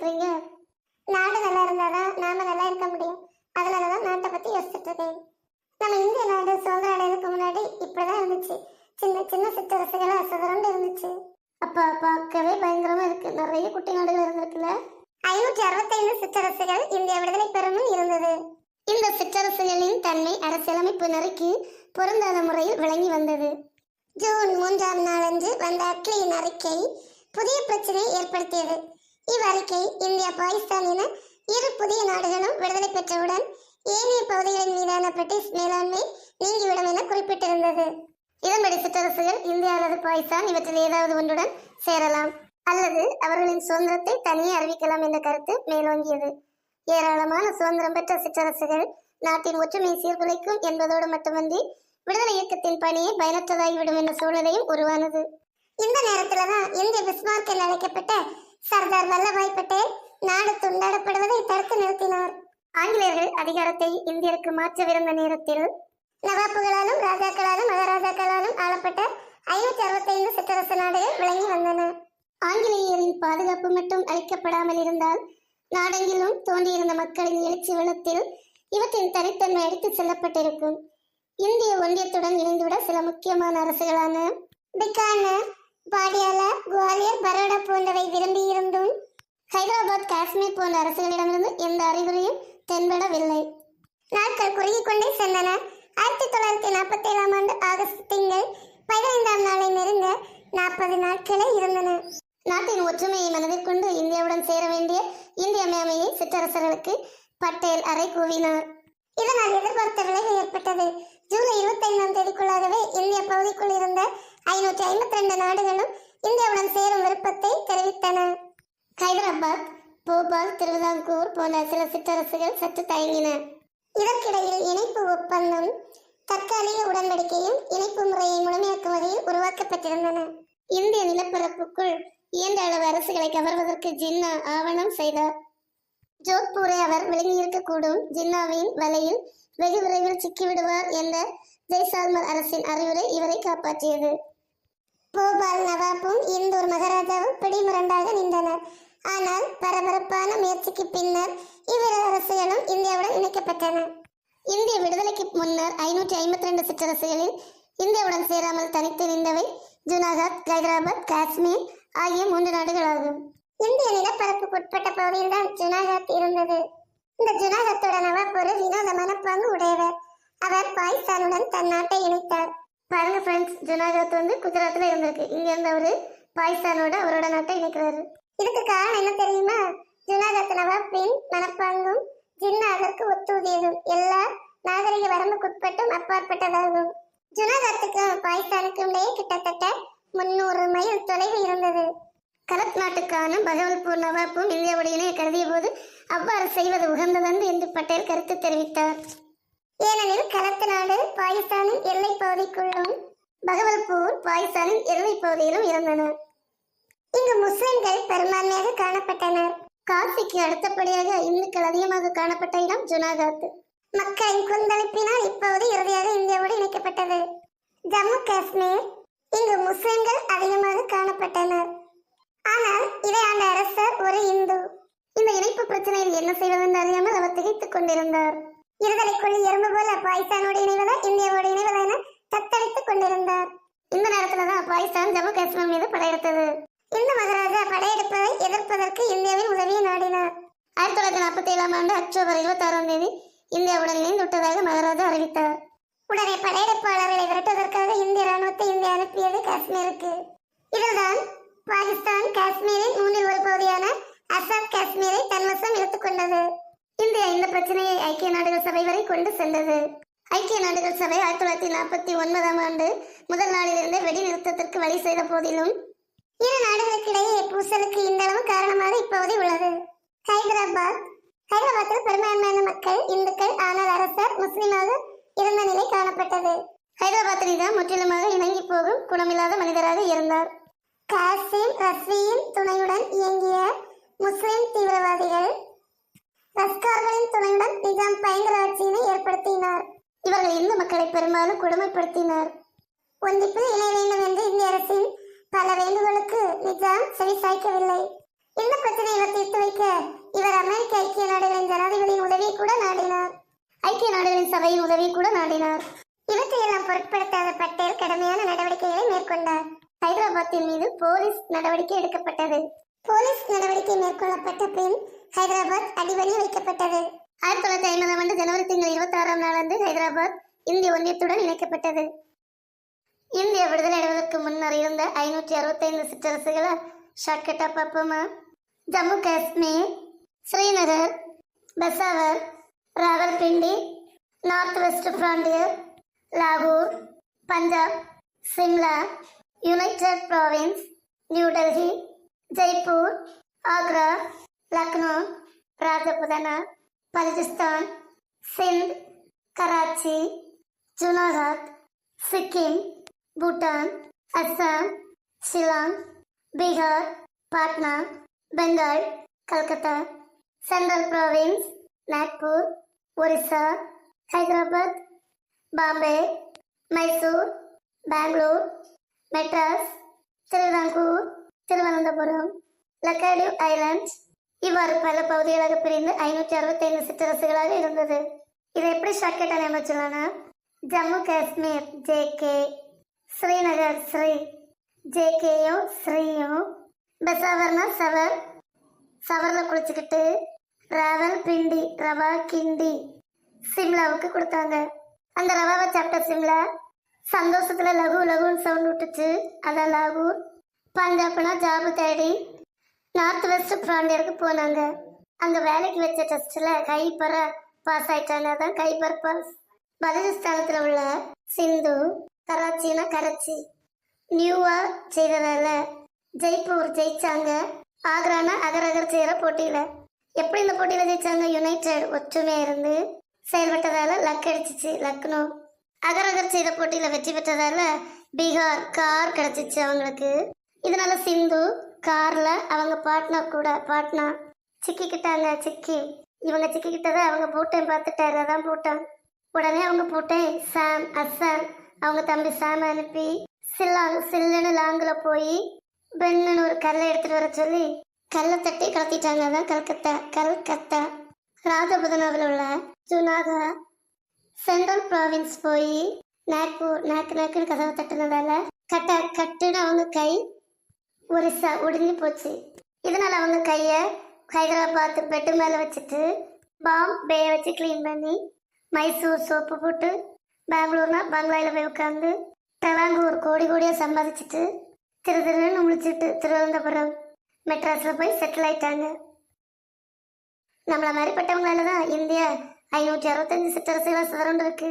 இருக்கிறீங்க நாடு நல்லா இருந்தாதான் நாம நல்லா இருக்க முடியும். அதனாலதான் நாட்டை பத்தி யோசிச்சுட்டு இருக்கேன் நம்ம இந்திய நாடு சுதந்திரம் அடைறதுக்கு முன்னாடி இப்படிதான் இருந்துச்சு. சின்ன சின்ன சிற்றரசுகளா சுதரண்டு இருந்துச்சு. அப்பா பார்க்கவே பயங்கரமா இருக்கு. நிறைய குட்டி நாடுகள் இருந்திருக்குல்ல? ஐநூற்றி அறுபத்தைந்து சிற்றரசுகள் இந்திய விடுதலை பெறும் இருந்தது. இந்த சிற்றரசுகளின் தன்மை அரசியலமைப்பு அரசியலமைப்பினருக்கு பொருந்தாத முறையில் விளங்கி வந்தது. ஜூன் மூன்றாம் நாளன்று வந்த அட்லியின் அறிக்கை புதிய பிரச்சனையை ஏற்படுத்தியது. இவ்வறிக்கை இந்தியா பாகிஸ்தான் என இரு புதிய நாடுகளும் விடுதலை பெற்றவுடன் ஏனைய பகுதிகளின் மீதான பிரிட்டிஷ் மேலாண்மை நீங்கிவிடும் என குறிப்பிட்டிருந்தது. இதன்படி சிற்றரசுகள் இந்தியா அல்லது பாகிஸ்தான் இவற்றில் ஏதாவது ஒன்றுடன் சேரலாம். அல்லது அவர்களின் சுதந்திரத்தை தனியே அறிவிக்கலாம் என்ற கருத்து மேலோங்கியது. ஏராளமான சுதந்திரம் பெற்ற சிற்றரசுகள் நாட்டின் ஒற்றுமை சீர்குலைக்கும் என்பதோடு மட்டுமன்றி விடுதலை இயக்கத்தின் பணியை பயனற்றதாகிவிடும் என்ற சூழ்நிலையும் உருவானது. இந்த நேரத்தில் தான் இந்திய பிஸ்மார்க் என அழைக்கப்பட்ட சர்தார் வல்லபாய் பட்டேல் நாடு துண்டாடப்படுவதை தடுத்து நிறுத்தினார். ஆங்கிலேயர்கள் அதிகாரத்தை இந்தியருக்கு மாற்றவிருந்த நேரத்தில் நவாப்புகளாலும் ராஜாக்களாலும் மகாராஜாக்களாலும் ஆளப்பட்ட ஐநூத்தி அறுபத்தைந்து சிற்றரசு நாடுகள் விளங்கி வந்தன. ஆங்கிலேயரின் பாதுகாப்பு மட்டும் அளிக்கப்படாமல் இருந்தால் நாடெங்கிலும் தோன்றியிருந்த மக்களின் எழுச்சி வெள்ளத்தில் இவற்றின் தனித்தன்மை எடுத்து செல்லப்பட்டிருக்கும். இந்திய ஒன்றியத்துடன் இணைந்துவிட சில முக்கியமான அரசுகளான பிகானர் பாடியாலா குவாலியர் பரோடா போன்றவை விரும்பி இருந்தும் ஹைதராபாத் காஷ்மீர் போன்ற அரசுகளிடமிருந்து எந்த அறிகுறியும் தென்படவில்லை. நாட்கள் குறுகிக் கொண்டே சென்றன. ஆயிரத்தி தொள்ளாயிரத்தி நாற்பத்தி ஏழாம் ஆண்டு ஆகஸ்ட் திங்கள் பதினைந்தாம் நாளை நெருங்க நாற்பது நாட்களே இருந்தன. நாட்டின் ஒற்றுமையை மனதில் கொண்டு இந்தியாவுடன் சேர வேண்டிய இந்திய மேமையை சிற்றரசர்களுக்கு பட்டேல் அறை கூவினார். இதனால் எதிர்பார்த்த விளைவு ஏற்பட்டது. ஜூலை இருபத்தி ஐந்தாம் தேதிக்குள்ளாகவே இந்திய பகுதிக்குள் இருந்த ஐநூற்றி ஐம்பத்தி ரெண்டு நாடுகளும் இந்தியாவுடன் சேரும் விருப்பத்தை தெரிவித்தன. ஹைதராபாத் போபால் திருவிதாங்கூர் போன்ற சில சிற்றரசுகள் சற்று தயங்கின. இதற்கிடையில் இணைப்பு ஒப்பந்தம் தற்காலிக உடன்படிக்கையும் இணைப்பு முறையை முழுமையாக்கும் வகையில் உருவாக்கப்பட்டிருந்தன. இந்திய நிலப்பரப்புக்குள் இயன்ற அளவு அரசுகளை கவர்வதற்கு ஜின்னா ஆவணம் செய்தார். ஜோத்பூரை அவர் விளங்கியிருக்கக்கூடும் ஜின்னாவின் வலையில் வெகு விரைவில் சிக்கிவிடுவார் என்ற ஜெய்சால்மர் அரசின் அறிவுரை இவரை காப்பாற்றியது. போபால் நவாப்பும் இந்தூர் மகாராஜாவும் பிடிமுரண்டாக நின்றனர். ஆனால் பரபரப்பான முயற்சிக்கு பின்னர் இவ்விரு அரசுகளும் இந்தியாவுடன் இணைக்கப்பட்டன. இந்திய விடுதலைக்கு முன்னர் ஐநூற்றி ஐம்பத்தி ரெண்டு சிற்றரசுகளில் இந்தியாவுடன் சேராமல் தனித்து நின்றவை ஜுனாகத் ஹைதராபாத் காஷ்மீர் ஆகிய மூன்று நாடுகளாகும். இந்திய நிலப்பரப்புக்கு உட்பட்ட பகுதியில்தான் ஜுனாகத் இருந்தது. இந்த ஜுனாகத்துடன் அவர் ஒரு வினோத மனப்பாங்கு உடையவர். அவர் பாகிஸ்தானுடன் தன் நாட்டை இணைத்தார். பாருங்க ஃப்ரெண்ட்ஸ் ஜுனாகத் வந்து குஜராத்ல இருந்திருக்கு. இங்க இருந்து அவரு பாகிஸ்தானோட அவரோட நாட்டை இணைக்கிறாரு. இதுக்கு காரணம் என்ன தெரியுமா? ஜுனாகத் நவாப்பின் மனப்பாங்கும் ஜின்னா அதற்கு ஒத்துதியதும் எல்லா நாகரிக வரம்புக்குட்பட்டும் அப்பாற்பட்டதாகும். ஜுனாகத்துக்கும் பாகிஸ்தானுக்கும் இடையே கிட்டத்தட்ட முன்னூறு மைல் தொலைவு இருந்தது. கலத் நாட்டுக்கான பகவல்பூர் நவாப்பும் இந்தியாவுடைய கருதிய போது அவ்வாறு செய்வது உகந்ததன்று என்று பட்டேல் கருத்து தெரிவித்தார். ஏனெனில் கலத்த நாடு பாகிஸ்தானின் எல்லை பகுதிக்குள்ளும் பகவல்பூர் பாகிஸ்தானின் எல்லை பகுதியிலும் இருந்தன. இங்கு முஸ்லிம்கள் பெரும்பான்மையாக காணப்பட்டனர். காசிக்கு அடுத்தபடியாக இந்துக்கள் அதிகமாக காணப்பட்ட இடம் ஜுனாகத். மக்களின் கொந்தளிப்பினால் இப்பகுதி இறுதியாக இந்தியாவோடு இணைக்கப்பட்டது. ஜம்மு காஷ்மீர் இங்கு முஸ்லிம்கள் அதிகமாக காணப்பட்டனர். ஆனால் இதை ஆண்ட அரசர் ஒரு இந்து. இந்த இணைப்பு பிரச்சனையில் என்ன செய்வதென்று அறியாமல் அவர் திகைத்துக் கொண்டிருந்தார். இருதலைக்குள் எறும்பு போல பாகிஸ்தானோடு இணைவதா இந்தியாவோடு இணைவதா என தத்தளித்துக் கொண்டிருந்தார். இந்த நேரத்துலதான் பாகிஸ்தான் ஜம்மு காஷ்மீர் மீது படையெடுத்தது இந்த மகாராஜா படையெடுப்பதை எதிர்ப்பதற்கு இந்தியாவின் உதவியை நாடினார். ஆயிரத்தி தொள்ளாயிரத்தி நாற்பத்தி ஏழாம் ஆண்டு அக்டோபர் இருபத்தி ஆறாம் தேதி இந்தியாவுடன் இணைந்து விட்டதாக மகாராஜா அறிவித்தார். உடனே படையெடுப்பாளர்களை விரட்டுவதற்காக இந்திய ராணுவத்தை இந்தியா அனுப்பியது காஷ்மீருக்கு. இதில்தான் பாகிஸ்தான் காஷ்மீரின் மூன்றில் ஒரு பகுதியான அசாம் காஷ்மீரை தன்வசம் எடுத்துக்கொண்டது இந்தியா இந்த பிரச்சனையை ஐக்கிய நாடுகள் சபை வரை கொண்டு சென்றது. ஐக்கிய நாடுகள் சபை ஆயிரத்தி தொள்ளாயிரத்தி நாற்பத்தி ஒன்பதாம் ஆண்டு முதல் நாளிலிருந்து வெடிநிறுத்தத்திற்கு வழி செய்த போதிலும் இரு நாடுகளுக்கிடையே பூசலுக்கு இந்த அளவு காரணமாக இப்போதே உள்ளது. ஹைதராபாத் ஹைதராபாத்தில் பெரும்பான்மையான மக்கள் இந்துக்கள் ஆனால் அரசர் முஸ்லிமாக இருந்த நிலை காணப்பட்டது. ஹைதராபாத் நிஜாம் முற்றிலுமாக இணங்கி போகும் குணமில்லாத மனிதராக இருந்தார். காசிம் ரஸ்வியின் துணையுடன் இயங்கிய முஸ்லிம் தீவிரவாதிகள் லஸ்கார்களின் துணையுடன் நிஜாம் பயங்கர ஆட்சியினை ஏற்படுத்தினார். இவர்கள் இந்து மக்களை பெரும்பாலும் கொடுமைப்படுத்தினார். ஒன்றிப்பில் இணைய வேண்டும் என்று இந்திய அரசின் பல வேண்டுகோளுக்கு நிஜாம் செவி சாய்க்கவில்லை. இந்த பிரச்சனையை தீர்த்து வைக்க இவர் அமெரிக்க ஐக்கிய நாடுகளின் ஜனாதிபதியின் உதவியை கூட நாடினார். ஐக்கிய நாடுகளின் சபையின் உதவியை கூட நாடினார். இவற்றையெல்லாம் பொருட்படுத்தாத பட்டேல் கடுமையான நடவடிக்கைகளை மேற்கொண்டார். ஹைதராபாத்தின் மீது போலீஸ் நடவடிக்கை எடுக்கப்பட்டது. போலீஸ் நடவடிக்கை மேற்கொள்ளப்பட்ட பின் ஹைதராபாத் அடிபணி வைக்கப்பட்டது. ஆயிரத்தி தொள்ளாயிரத்தி ஐம்பதாம் ஆண்டு ஜனவரி திங்கள் இருபத்தி ஆறாம் வந்து ஹைதராபாத் இந்திய ஒன்றியத்துடன் இணைக்கப்பட்டது. இந்திய விடுதலை அடைவதற்கு முன்னர் இருந்த ஐநூற்றி அறுபத்தைந்து சிற்றரசுகளை ஷார்ட்கட்டா பார்ப்போமா? Jammu Kashmir Srinagar Peshawar Rawalpindi north west frontier லாகூர் Punjab Shimla united province new Delhi Jaipur Agra Lucknow Rajputana Baluchistan Sindh Karachi Junagadh Sikkim Bhutan Assam Shillong Bihar Patna Bengal Calcutta central province Nagpur Orissa Hyderabad Bombay Mysore Bangalore Madras Thiruvithankur Thiruvananthapuram Laccadive island இவ்வாறு பல பகுதிகளாக பிரிந்து ஐநூற்றி அறுபத்தைந்து சிற்றரசுகளாக இருந்தது. இதை எப்படி ஷார்ட்கட்டாக நியமிச்சுள்ளனா ஜம்மு காஷ்மீர் ஜேகே ஸ்ரீநகர் ஸ்ரீ ஜேகேயும் ஸ்ரீயும் பெசாவர்னா சவர் சவரில் குளிச்சுக்கிட்டு ராவல் பிண்டி ரவா கிண்டி சிம்லாவுக்கு கொடுத்தாங்க. அந்த ரவாவை சாப்பிட்ட சிம்லா சந்தோஷத்தில் லகு லகுன்னு சவுண்ட் விட்டுச்சு. அதான் லாகூர். பஞ்சாப்னா ஜாபு தேடி நார்த் வெஸ்ட் பிராண்டியருக்கு போனாங்க. அங்க வேலைக்கு வச்ச டெஸ்ட்ல கைப்பற பாஸ் ஆயிட்டாங்க. அதான் கைப்பர் பாஸ் பலுச்சிஸ்தானத்துல உள்ள சிந்து கராச்சினா கராச்சி நியூவா செய்ததால ஜெய்ப்பூர் ஜெயிச்சாங்க. ஆக்ரானா அகரகர் செய்யற போட்டியில. எப்படி இந்த போட்டியில ஜெயிச்சாங்க? யுனைடெட் ஒற்றுமையா இருந்து செயல்பட்டதால லக் அடிச்சிச்சு லக்னோ. அகரகர் செய்த போட்டியில வெற்றி பெற்றதால பீகார் கார் கிடைச்சிச்சு அவங்களுக்கு. இதனால சிந்து கார்ல அவங்க பாட்னர் கூட பாட்னா. சிக்கிக்கிட்டாங்க சிக்கி. இவங்க சிக்கிக்கிட்டதை அவங்க பூட்டன் பார்த்துட்டாரு அதான் பூட்டான். உடனே அவங்க பூட்டன் சாம் அஸ்ஸாம் அவங்க தம்பி சாம் அனுப்பி சில்லாங் சில்லுன்னு லாங்கில் போய் பெண்ணுன்னு ஒரு கல்லை எடுத்துட்டு வர சொல்லி கல்லை தட்டி கலத்திட்டாங்க அதான் கல்கத்தா கல்கத்தா. ராஜபுதனாவில் உள்ள ஜுனாகா. சென்ட்ரல் ப்ராவின்ஸ் போய் நாக்பூர் நாக்கு நாக்குன்னு கதவை தட்டுனதால கட்ட கட்டுன்னு அவங்க கை ஒரிசா ஒடிஞ்சு போச்சு. இதனால அவங்க கைய ஹைதராபாத் பெட்டு மேல வச்சுட்டு பாம்பேயை வச்சு க்ளீன் பண்ணி மைசூர் சோப்பு போட்டு பெங்களூர்னா பங்களாயில போய் உட்காந்து தலாங்கூர் கோடி கோடியா சம்பாதிச்சுட்டு திரு திருன்னு முழிச்சிட்டு திருவனந்தபுரம் மெட்ராஸ்ல போய் செட்டில் ஆயிட்டாங்க. நம்மள மாதிரிப்பட்டவங்களால தான் இந்தியா ஐநூற்றி அறுபத்தஞ்சு சிற்றரசுகளாக சுதரண்டு இருக்கு.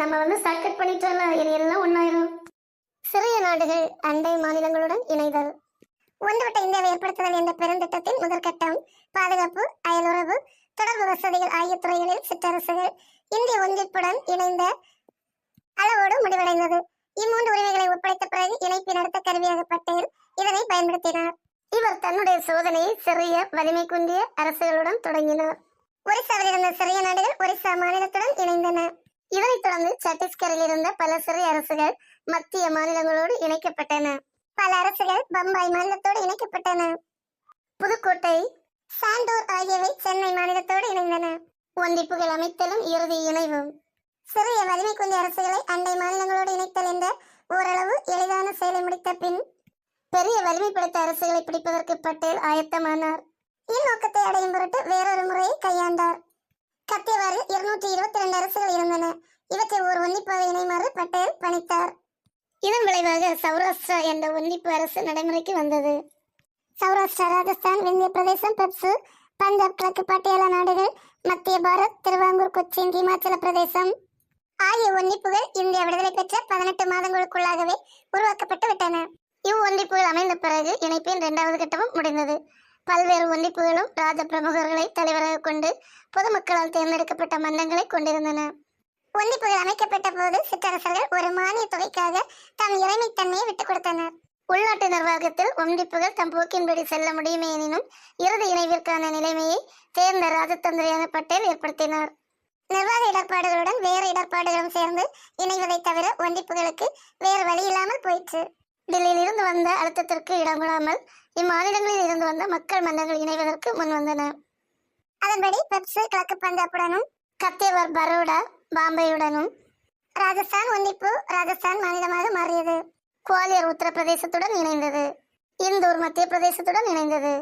நம்ம வந்து சர்க்கட் பண்ணிட்டோம்ல இனி எல்லாம் ஒன்றாயிரும் சிறிய நாடுகள் அண்டை மாநிலங்களுடன் இணைதல். ஒன்றுபட்ட இந்தியாவை ஏற்படுத்துதல் என்ற பெருந்திட்டத்தின் முதல் கட்டம் பாதுகாப்பு அயலுறவு தொடர்பு வசதிகள் ஆகிய துறைகளில் சிற்றரசுகள் இந்திய ஒன்றிப்புடன் இணைந்த அளவோடு முடிவடைந்தது. இம்மூன்று உரிமைகளை ஒப்படைத்த பிறகு இணைப்பை நடத்த கருவியாக பட்டேல் இதனை பயன்படுத்தினார். இவர் தன்னுடைய சோதனையை சிறிய வலிமை குன்றிய அரசுகளுடன் தொடங்கினார். ஒரிசாவில் இருந்த சிறிய நாடுகள் ஒரிசா மாநிலத்துடன் இணைந்தன. இதனைத் தொடர்ந்து சத்தீஸ்கரில் இருந்த பல சிறிய அரசுகள் மத்திய மாநிலங்களோடு இணைக்கப்பட்டன. பல அரசுகள் பம்பாய் மாநிலத்தோடு இணைக்கப்பட்டன. புதுக்கோட்டை சாண்டோர் ஆகியவை சென்னை மாநிலத்தோடு இணைந்தன. ஒன்றிப்புகள் அமைத்தலும் இறுதி இணைவும். சிறிய வலிமை கொண்ட அரசுகளை அண்டை மாநிலங்களோடு இணைத்தல் என்ற ஓரளவு எளிதான செயலை முடித்த பின் பெரிய வலிமை படைத்த அரசுகளை பிடிப்பதற்கு பட்டேல் ஆயத்தமானார். இந்நோக்கத்தை அடையும் பொருட்டு வேறொரு முறையை கையாண்டார். கத்தியவாறு இருநூற்றி இருபத்தி இரண்டு அரசுகள் இருந்தன. இவற்றை ஒரு ஒன்னிப்பாக இணைமாறு பட்டேல் பணித்தார். இதன் விளைவாக சௌராஷ்டிரா என்ற ஒன்னிப்பு அரசு நடைமுறைக்கு வந்தது. சௌராஷ்டிரா ராஜஸ்தான் விந்திய பிரதேசம் பெப்சு பஞ்சாப் கிழக்கு பட்டியல நாடுகள் மத்திய பாரத் திருவாங்கூர் கொச்சின் இமாச்சல பிரதேசம். ஆகிய ஒன்றிப்புகள் இந்தியா விடுதலை பெற்ற பதினெட்டு மாதங்களுக்குள்ளாகவே உருவாக்கப்பட்டு விட்டன. இவ் ஒன்றிப்புகள் அமைந்த பிறகு இணைப்பின் இரண்டாவது கட்டமும் முடிந்தது. பல்வேறு ஒன்றிப்புகளும் ராஜ பிரமுகர்களை தலைவராக கொண்டு பொதுமக்களால் தேர்ந்தெடுக்கப்பட்ட மன்னங்களை கொண்டிருந்தன. ஒன்றிப்புகள் அமைக்கப்பட்ட போது சிற்றரசர்கள் ஒரு மானிய தொகைக்காக தம் இறைமைத்தன்மையை விட்டுக் கொடுத்தனர். உள்நாட்டு நிர்வாகத்தில் ஒன்றிப்புகள் தம் போக்கின்படி செல்ல முடியுமே எனினும் இறுதி இணைவிற்கான நிலைமையை தேர்ந்த ராஜதந்திரியான பட்டேல் ஏற்படுத்தினார். நிர்வாக இடர்பாடுகளுடன் வேறு இடர்பாடுகளும் சேர்ந்து இணைவதை தவிர ஒன்றிப்புகளுக்கு வேறு வழி இல்லாமல் போயிற்று. டெல்லியில் இருந்து வந்த அழுத்தத்திற்கு இடங்கொடாமல் இம்மாநிலங்களில் இருந்து வந்த மக்கள் மன்றங்கள் இணைவதற்கு முன் வந்தன அதன்படி பெப்சு கிழக்கு பஞ்சாபுடனும் கத்தேவர் பரோடா பாம்பேயுடனும். ராஜஸ்தான் ஒன்றிப்பு ராஜஸ்தான் மாநிலமாக மாறியது. குவாலியர் உத்தரப்பிரதேசத்துடன் இணைந்தது. இந்தூர் மத்திய பிரதேசத்துடன் இணைந்தது.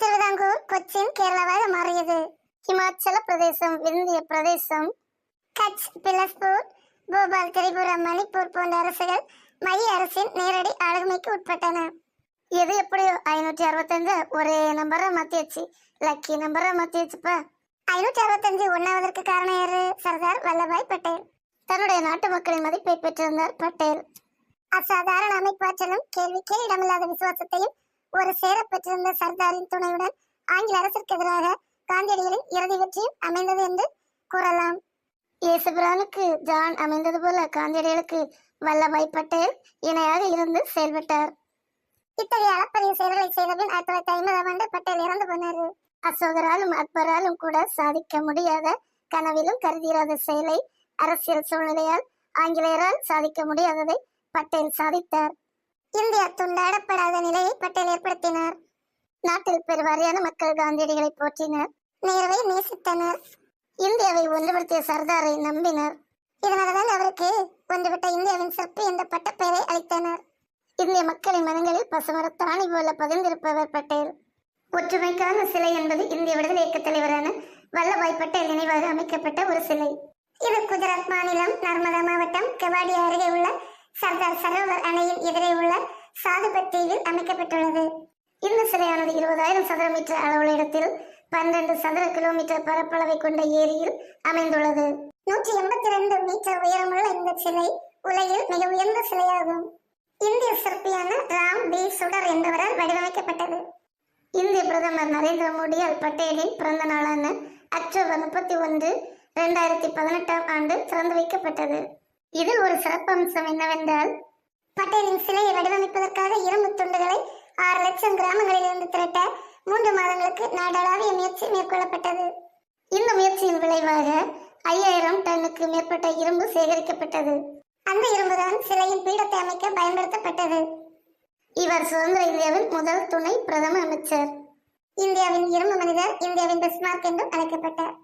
திருவிதாங்கூர் கொச்சின் கேரளாவாக மாறியது. இமாச்சல பிரதேசம் விந்திய பிரதேசம். கட்ச் பிலஸ்பூர் போபால் திரிபுரா மணிப்பூர் போன்ற அரசுகள் மைய அரசின் நேரடி ஆளுமைக்கு உட்பட்டன. எது எப்படியோ ஐநூற்றி அறுபத்தஞ்சு ஒரே நம்பரை மாற்றியாச்சு லக்கி நம்பரை மாற்றியாச்சுப்பா ஐநூற்றி அறுபத்தஞ்சு ஒன்றாவதற்கு காரணம் யாரு? சர்தார் வல்லபாய் பட்டேல். தன்னுடைய நாட்டு மக்களின் மதிப்பை பெற்றிருந்தார் பட்டேல். அசாதாரண அமைப்பாற்றலும் கேள்விக்கே இடமில்லாத விசுவாசத்தையும் ஒரு சேர பெற்றிருந்த சர்தாரின் துணையுடன் ஆங்கில அரசிற்கு எதிராக காந்தியடிகளின் இறுதி வெற்றியும் அமைந்தது என்று கூறலாம். இயேசுபிரானுக்கு ஜான் அமைந்தது போல காந்தியடிகளுக்கு வல்லபாய் பட்டேல் இணையாக இருந்து செயல்பட்டார். இத்தகைய அளப்பரிய செயல்களை செய்தபின் ஆயிரத்தி தொள்ளாயிரத்தி ஐம்பதாம் ஆண்டு பட்டேல் இறந்து போனார். அசோகராலும் அக்பராலும் கூட சாதிக்க முடியாத கனவிலும் கருதிராத செயலை அரசியல் சூழ்நிலையால் ஆங்கிலேயரால் சாதிக்க முடியாததை பட்டேல் சாதித்தார். இந்தியா துண்டாடப்படாத நிலையை பட்டேல் ஏற்படுத்தினார். நாட்டில் பெருவாரியான மக்கள் காந்தியடிகளை போற்றினர். நேருவை நேசித்தனர். இந்தியாவை ஒன்றுபடுத்திய சர்தாரை நம்பினர். இதனால்தான் அவருக்கு ஒன்றுபட்ட இந்தியாவின் சிறப்பு என்ற பட்டப்பெயரை அளித்தனர். இந்திய மக்களின் மனங்களில் பசுமரத்தாணி போல பதிந்திருப்பவர் பட்டேல். ஒற்றுமைக்கான சிலை என்பது இந்திய விடுதலை இயக்க தலைவரான வல்லபாய் பட்டேல் நினைவாக அமைக்கப்பட்ட ஒரு சிலை. இது குஜராத் மாநிலம் நர்மதா மாவட்டம் கெவாடியா அருகே உள்ள சர்தார் சரோவர் அணையின் எதிரே உள்ள சாதுபத் தீவில் அமைக்கப்பட்டுள்ளது. இந்த சிலையானது இருபதாயிரம் சதுர மீட்டர் அளவுள்ள இடத்தில் பன்னிரண்டு சதுர கிலோமீட்டர் பரப்பளவை கொண்ட ஏரியில் அமைந்துள்ளது. நூற்றி எண்பத்தி ரெண்டு மீட்டர் உயரமுள்ள இந்த சிலை உலகில் மிக உயர்ந்த சிலையாகும். இந்திய சிற்பியான ராம் பி. சுடர் என்பவரால் வடிவமைக்கப்பட்டது. இந்திய பிரதமர் நரேந்திர மோடியால் பட்டேலின் பிறந்த நாளான அக்டோபர் முப்பத்தி ஒன்று இரண்டாயிரத்தி பதினெட்டாம் ஆண்டு திறந்து வைக்கப்பட்டது. இதில் ஒரு சிறப்பம்சம் என்னவென்றால் பட்டேலின் சிலையை வடிவமைப்பதற்காக இரும்பு துண்டுகளை ஆறு லட்சம் கிராமங்களிலிருந்து திரட்ட மூன்று மாதங்களுக்கு நாடளாவிய முயற்சி மேற்கொள்ளப்பட்டது. இந்த முயற்சியின் விளைவாக ஐயாயிரம் டன்னுக்கு மேற்பட்ட இரும்பு சேகரிக்கப்பட்டது. அந்த இரும்புதான் சிலையின் பீடத்தை அமைக்க பயன்படுத்தப்பட்டது. இவர் சுதந்திர இந்தியாவின் முதல் துணை பிரதம அமைச்சர். இந்தியாவின் இரும்பு மனிதர் இந்தியாவின் பிஸ்மார்க் என்றும் அழைக்கப்பட்டார்